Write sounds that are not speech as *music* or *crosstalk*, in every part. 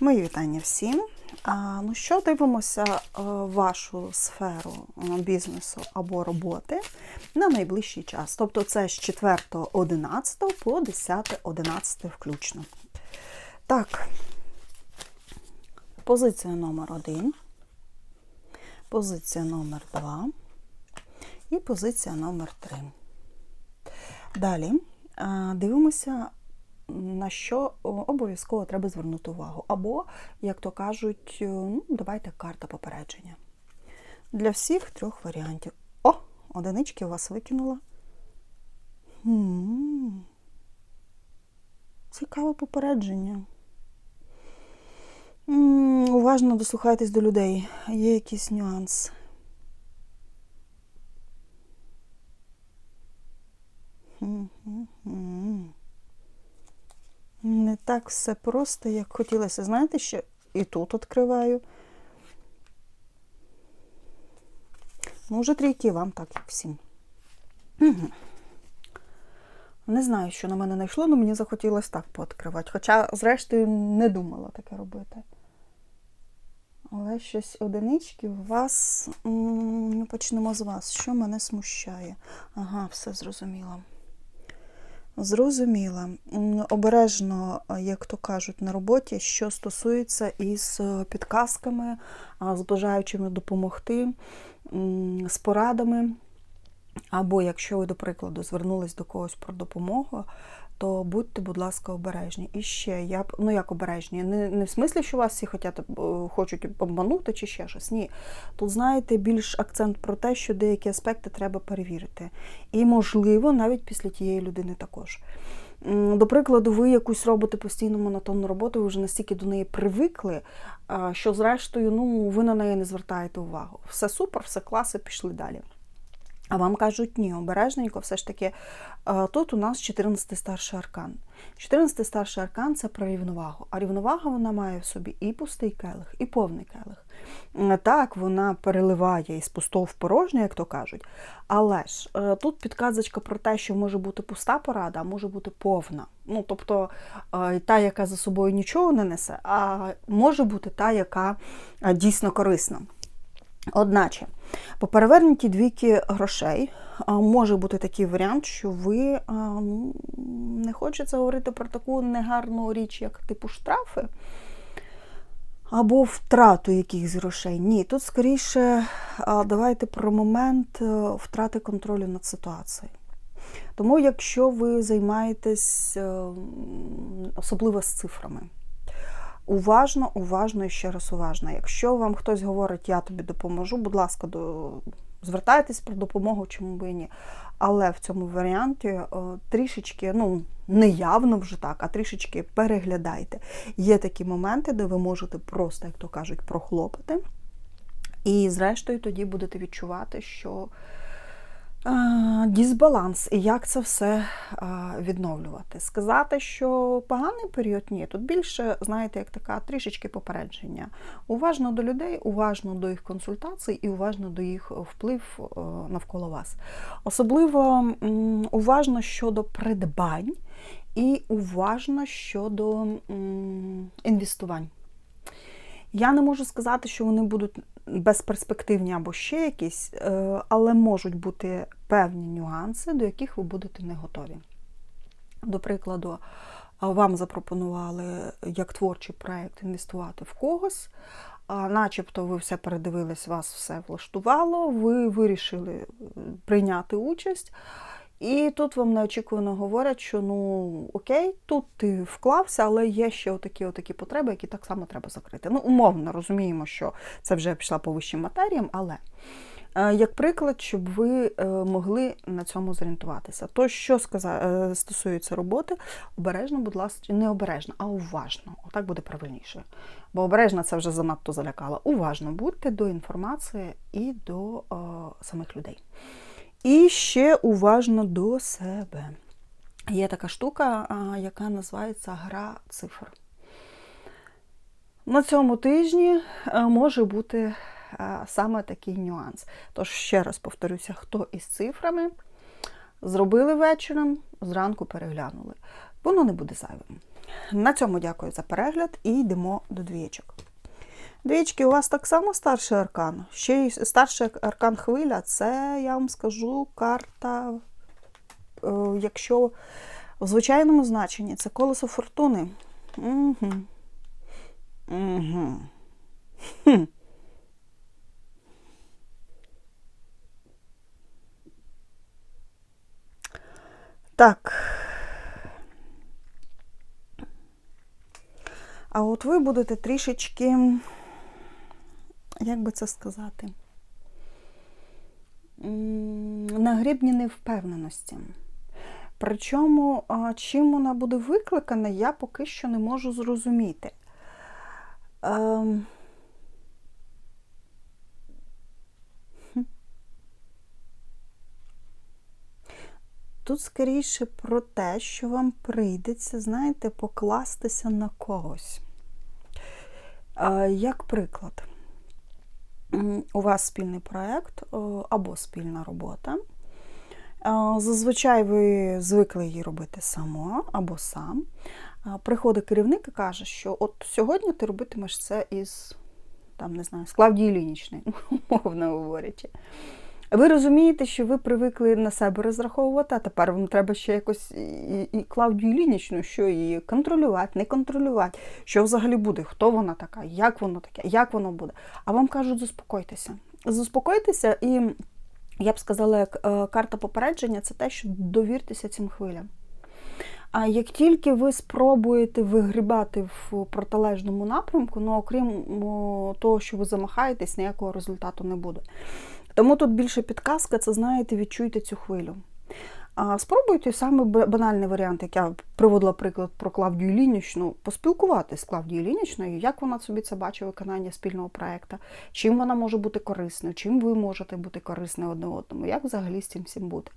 Мої вітання всім. Ну що, дивимося е, вашу сферу бізнесу або роботи на найближчий час. Тобто це з 4.11 по 10.11 включно. Так, позиція номер 1, позиція номер 2 і позиція номер 3. Далі е, дивимося на що обов'язково треба звернути увагу. Або, як то кажуть, ну, давайте карта попередження. Для всіх трьох варіантів. О, одинички у вас викинула. М-м-м. Цікаве попередження. М-м, уважно дослухайтесь до людей. Є якийсь нюанс. М-м-м. Не так все просто, як хотілося. Знаєте, що і тут відкриваю. Ну, вже трійки вам, так як всім. Не знаю, що на мене знайшло, але мені захотілося так пооткривати. Хоча, зрештою, не думала таке робити. Але щось одинички у вас. Почнемо з вас. Що мене смущає? Ага, все зрозуміло. Зрозуміла. Обережно, як то кажуть, на роботі, що стосується із підказками, з бажаючими допомогти, з порадами. Або якщо ви, до прикладу, звернулись до когось про допомогу, то будьте, будь ласка, обережні. І ще, я ну як обережні, не не в смислі, що вас всі хочуть, е, хочуть обманути чи ще щось. Ні. Тут, знаєте, більш акцент про те, що деякі аспекти треба перевірити. І, можливо, навіть після тієї людини також. До прикладу, ви якусь робите постійно монотонну роботу, ви вже настільки до неї привикли, що, зрештою, ну, ви на неї не звертаєте увагу. Все супер, все класи, пішли далі. А вам кажуть, ні, обережненько, все ж таки, тут у нас 14 старший аркан. 14 старший аркан це про рівновагу. А рівновага вона має в собі і пустий келих, і повний келих. Так, вона переливає із пустого в порожнє, як то кажуть. Але ж е, тут підказочка про те, що може бути пуста порада, а може бути повна. Ну, Тобто е, та, яка за собою нічого не несе, а може бути та, яка е, дійсно корисна. Одначе, по перевернутій двійки грошей може бути такий варіант, що ви ну, не хочеться говорити про таку негарну річ, як типу штрафи, або втрату якихось грошей. Ні, тут скоріше давайте про момент е, втрати контролю над ситуацією. Тому, якщо ви займаєтесь е, особливо з цифрами, Уважно, уважно і ще раз уважно. Якщо вам хтось говорить, я тобі допоможу, будь ласка, до... звертайтесь про допомогу, чому би і ні. Але в цьому варіанті е, трішечки, ну, не явно вже так, а трішечки переглядайте. Є такі моменти, де ви можете просто, як то кажуть, прохлопати. І, зрештою, тоді будете відчувати, що Дізбаланс і як це все відновлювати. Сказати, що поганий період ні. Тут більше, знаєте, як така трішечки попередження. Уважно до людей, уважно до їх консультацій і уважно до їх вплив навколо вас. Особливо уважно щодо придбань і уважно щодо інвестувань. Я не можу сказати, що вони будуть безперспективні або ще якісь, е, але можуть бути певні нюанси, до яких ви будете не готові. До прикладу, вам запропонували як творчий проєкт інвестувати в когось, начебто ви все передивились, вас все влаштувало, ви вирішили е, прийняти участь. І тут вам неочікувано говорять, що ну окей, тут ти вклався, але є ще отакі отакі потреби, які так само треба закрити. Ну, умовно розуміємо, що це вже пішла по вищим матеріям, але е, як приклад, щоб ви е, могли на цьому зорієнтуватися. То, що е, стосується роботи, обережно, будь ласка, не обережно, а уважно. Отак буде правильніше. Бо обережно це вже занадто залякало. Уважно будьте до інформації і до о, самих людей. І ще уважно до себе. Є така штука, яка називається гра цифр. На цьому тижні може бути саме такий нюанс. Тож, ще раз повторюся, хто із цифрами зробили вечором, зранку переглянули. Воно не буде зайвим. На цьому дякую за перегляд і йдемо до двічок. Двічки, у вас так само старший аркан. Ще й старший аркан хвиля це, я вам скажу, карта, е, якщо в звичайному значенні це колесо фортуни. Угу. Угу. Хм. Так. А от ви будете трішечки, як би це сказати, на грібні невпевненості. Причому, чим вона буде викликана, я поки що не можу зрозуміти. Ем, Тут скоріше про те, що вам прийдеться, знаєте, покластися на когось. Як приклад, у вас спільний проєкт або спільна робота. Зазвичай ви звикли її робити само або сам. Приходить керівник і каже, що от сьогодні ти робитимеш це із там, не знаю, з Клавдії Лінічної, *laughs* умовно говорячи. Ви розумієте, що ви привикли на себе розраховувати, а тепер вам треба ще якось і, і Клавдію Лінічну, що її контролювати, не контролювати, що взагалі буде, хто вона така, як воно таке, як воно буде. А вам кажуть, заспокойтеся. Заспокойтеся, і я б сказала, як е, карта попередження це те, що довіртеся цим хвилям. А як тільки ви спробуєте вигрібати в протилежному напрямку, ну окрім того, що ви замахаєтесь, ніякого результату не буде. Тому тут більше підказка, це знаєте, відчуйте цю хвилю. Спробуйте саме банальний варіант, як я приводила приклад про Клавдію Лінічну, поспілкуватися з Клавдією Лінічною, як вона собі це бачить виконання спільного проєкту, чим вона може бути корисною, чим ви можете бути корисною одне одному, як взагалі з цим всім бути.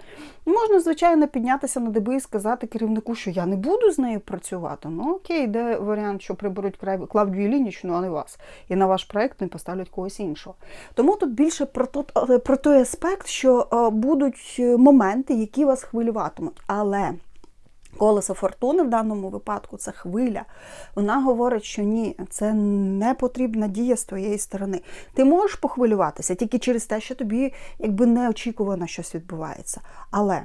Можна, звичайно, піднятися на деби і сказати керівнику, що я не буду з нею працювати. Ну окей, де варіант, що приберуть Клавдію Лінічну, а не вас. І на ваш проєкт не поставлять когось іншого. Тому тут більше про, про той аспект, що будуть е, моменти, які вас хвилюватимуть. Але колесо фортуни в даному випадку це хвиля. Вона говорить, що ні, це не потрібна дія з твоєї сторони. Ти можеш похвилюватися тільки через те, що тобі якби неочікувано щось відбувається. Але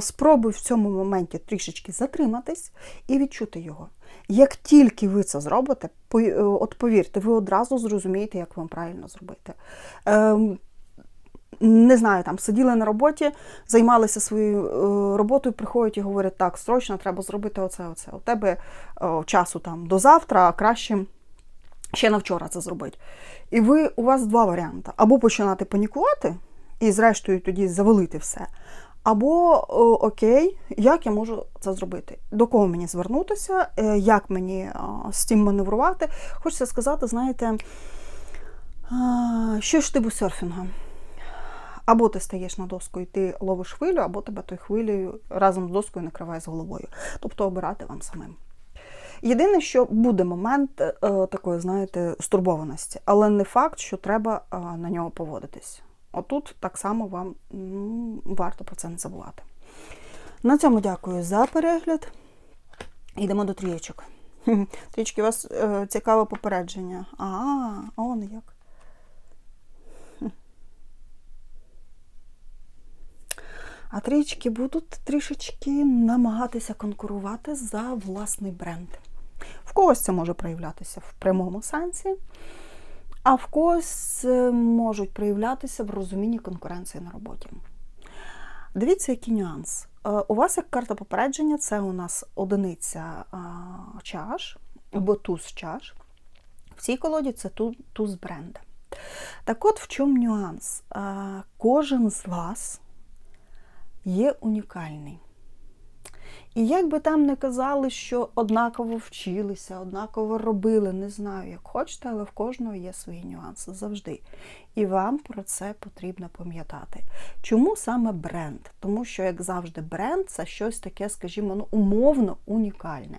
спробуй в цьому моменті трішечки затриматись і відчути його. Як тільки ви це зробите, е, от повірте, ви одразу зрозумієте, як вам правильно зробити. Не знаю, там сиділи на роботі, займалися своєю е, роботою, приходять і говорять, так, срочно треба зробити оце, оце. У тебе о, часу там до завтра, а краще ще на вчора це зробити. І ви, у вас два варіанти: або починати панікувати і, зрештою, тоді завалити все. Або окей, як я можу це зробити? До кого мені звернутися, е, як мені з цим маневрувати? Хочеться сказати, знаєте, що ж типу серфінгу? Або ти стаєш на доску і ти ловиш хвилю, або тебе той хвилею разом з доскою накриває з головою. Тобто обирати вам самим. Єдине, що буде момент е, такої, знаєте, стурбованості, але не факт, що треба е, на нього поводитись. Отут так само вам м, варто про це не забувати. На цьому дякую за перегляд. Йдемо до трієчок. Трічки, у вас е, цікаве попередження. А, он як. А трічки будуть трішечки намагатися конкурувати за власний бренд. В когось це може проявлятися в прямому сенсі, а в когось можуть проявлятися в розумінні конкуренції на роботі. Дивіться, який нюанс. Е, у вас як карта попередження, це у нас одиниця чаш або туз чаш. В цій колоді це туз бренда. Так от в чому нюанс? Е, кожен з вас є унікальний. І як би там не казали, що однаково вчилися, однаково робили, не знаю, як хочете, але в кожного є свої нюанси завжди. І вам про це потрібно пам'ятати. Чому саме бренд? Тому що, як завжди, бренд це щось таке, скажімо, ну, умовно унікальне.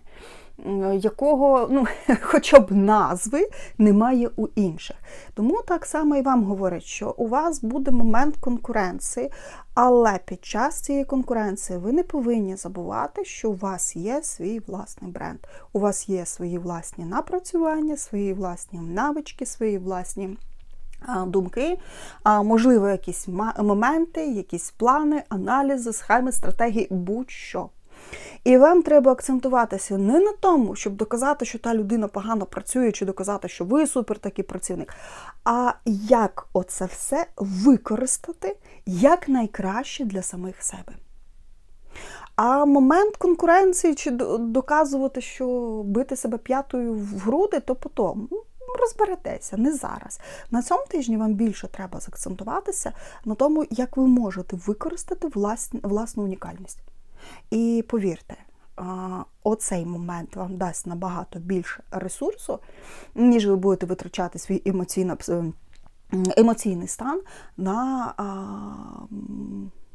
Якого ну, *laughs* хоча б назви немає у інших. Тому так само і вам говорять, що у вас буде момент конкуренції, але під час цієї конкуренції ви не повинні забувати, що у вас є свій власний бренд, у вас є свої власні напрацювання, свої власні навички, свої власні думки, можливо, якісь моменти, якісь плани, аналізи, схеми, стратегії, будь-що. І вам треба акцентуватися не на тому, щоб доказати, що та людина погано працює, чи доказати, що ви супер такий працівник, а як оце все використати як найкраще для самих себе. А момент конкуренції чи доказувати, що бити себе п'ятою в груди, то потім ну, розберетеся, не зараз. На цьому тижні вам більше треба заакцентуватися на тому, як ви можете використати власну, власну унікальність. І повірте, оцей момент вам дасть набагато більше ресурсу, ніж ви будете витрачати свій емоційно, емоційний стан на а,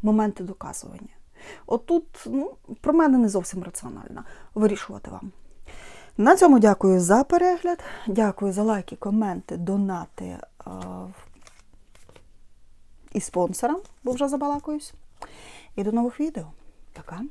моменти доказування. Отут ну, про мене не зовсім раціонально вирішувати вам. На цьому дякую за перегляд. Дякую за лайки, коменти, донати а, і спонсорам, бо вже забалакуюсь. І до нових відео. Пока.